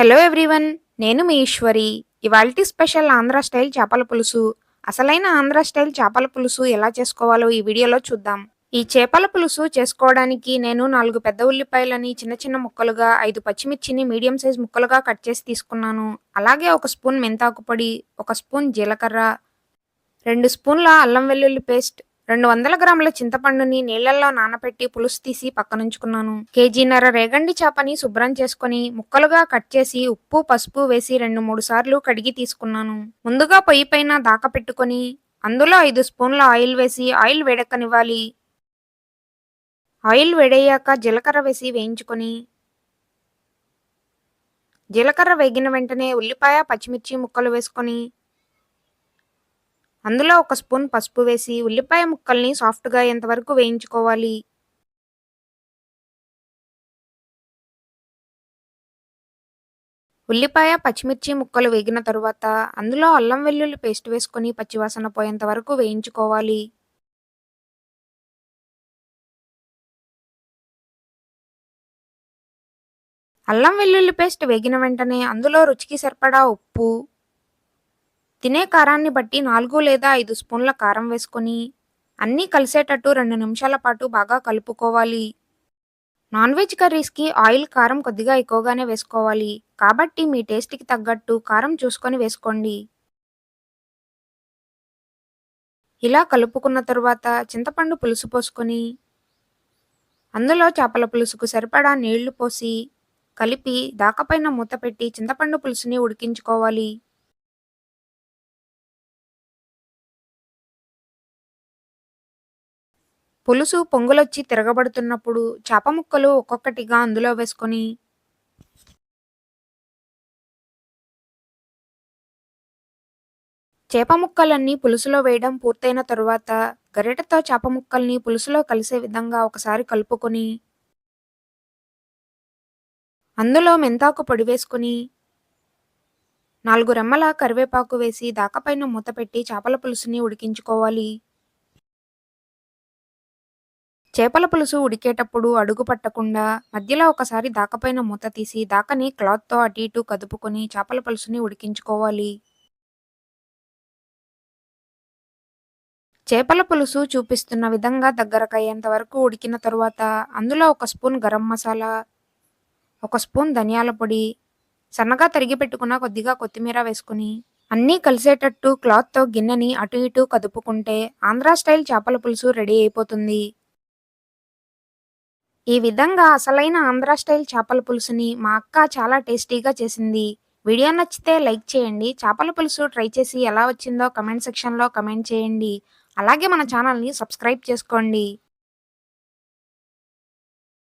Hello everyone నేను మీ ఈశ్వరి. ఇవాల్టి special Andhra style చేపల పులుసు. అసలైన ఆంధ్ర స్టైల్ చేపల పులుసు ఎలా చేసుకోవాలో ఈ వీడియోలో చూద్దాం. ఈ చేపల పులుసు చేసుకోవడానికి నేను నాలుగు పెద్ద ఉల్లిపాయలని చిన్న చిన్న ముక్కలుగా ఐదు పచ్చిమిర్చిని మీడియం సైజ్ ముక్కలుగా కట్ చేసి తీసుకున్నాను. అలాగే ఒక స్పూన్ మెంతాకు పొడి ఒక స్పూన్ జీలకర్ర రెండు స్పూన్ల అల్లం వెల్లుల్లి పేస్ట్ రెండు వందల గ్రాముల చింతపండుని నీళ్ళలో నానపెట్టి పులుసు తీసి పక్కనుంచుకున్నాను. కేజీన్నర రేగండి చేపని శుభ్రం చేసుకుని ముక్కలుగా కట్ చేసి ఉప్పు పసుపు వేసి రెండు మూడు సార్లు కడిగి తీసుకున్నాను. ముందుగా పొయ్యి పైన దాక పెట్టుకొని అందులో ఐదు స్పూన్ల ఆయిల్ వేసి ఆయిల్ వేడెక్కనివ్వాలి. ఆయిల్ వేడయ్యాక జీలకర్ర వేసి వేయించుకొని జీలకర్ర వేగిన వెంటనే ఉల్లిపాయ పచ్చిమిర్చి ముక్కలు వేసుకొని అందులో ఒక స్పూన్ పసుపు వేసి ఉల్లిపాయ ముక్కల్ని సాఫ్ట్గా ఎంతవరకు వేయించుకోవాలి? ఉల్లిపాయ పచ్చిమిర్చి ముక్కలు వేగిన తరువాత అందులో అల్లం వెల్లుల్లి పేస్ట్ వేసుకొని పచ్చివాసన పోయేంత వరకు వేయించుకోవాలి. అల్లం వెల్లుల్లి పేస్ట్ వేగిన వెంటనే అందులో రుచికి సరిపడా ఉప్పు తినే కారాన్ని బట్టి నాలుగు లేదా ఐదు స్పూన్ల కారం వేసుకొని అన్నీ కలిసేటట్టు రెండు నిమిషాల పాటు బాగా కలుపుకోవాలి. నాన్ వెజ్ కర్రీస్కి ఆయిల్ కారం కొద్దిగా ఎక్కువగానే వేసుకోవాలి. కాబట్టి మీ టేస్ట్కి తగ్గట్టు కారం చూసుకొని వేసుకోండి. ఇలా కలుపుకున్న తరువాత చింతపండు పులుసు పోసుకొని అందులో చేపల పులుసుకు సరిపడా నీళ్ళు పోసి కలిపి దాకపైన మూత పెట్టి చింతపండు పులుసుని ఉడికించుకోవాలి. పులుసు పొంగులొచ్చి తిరగబడుతున్నప్పుడు చేప ముక్కలు ఒక్కొక్కటిగా అందులో వేసుకొని చేప ముక్కలన్నీ పులుసులో వేయడం పూర్తయిన తరువాత గరిటతో చేప ముక్కల్ని పులుసులో కలిసే విధంగా ఒకసారి కలుపుకొని అందులో మెంతాకు పొడి వేసుకుని నాలుగు రెమ్మల కరివేపాకు వేసి దాకపైన మూత పెట్టి చేపల పులుసుని ఉడికించుకోవాలి. చేపల పులుసు ఉడికేటప్పుడు అడుగు పట్టకుండా మధ్యలో ఒకసారి దాకపైన మూత తీసి దాకని క్లాత్తో అటు ఇటు కదుపుకొని చేపల పులుసుని ఉడికించుకోవాలి. చేపల పులుసు చూపిస్తున్న విధంగా దగ్గరకయ్యేంత వరకు ఉడికిన తరువాత అందులో ఒక స్పూన్ గరం మసాలా ఒక స్పూన్ ధనియాల పొడి సన్నగా తరిగి పెట్టుకున్న కొద్దిగా కొత్తిమీర వేసుకుని అన్నీ కలిసేటట్టు క్లాత్తో గిన్నెని అటు ఇటు కదుపుకుంటే ఆంధ్రా స్టైల్ చేపల పులుసు రెడీ అయిపోతుంది. ఈ విధంగా అసలైన ఆంధ్ర స్టైల్ చేపల పులుసుని మా అక్క చాలా టేస్టీగా చేసింది. వీడియో నచ్చితే లైక్ చేయండి. చేపల పులుసు ట్రై చేసి ఎలా వచ్చిందో కమెంట్ సెక్షన్లో కమెంట్ చేయండి. అలాగే మన ఛానల్ని సబ్స్క్రైబ్ చేసుకోండి.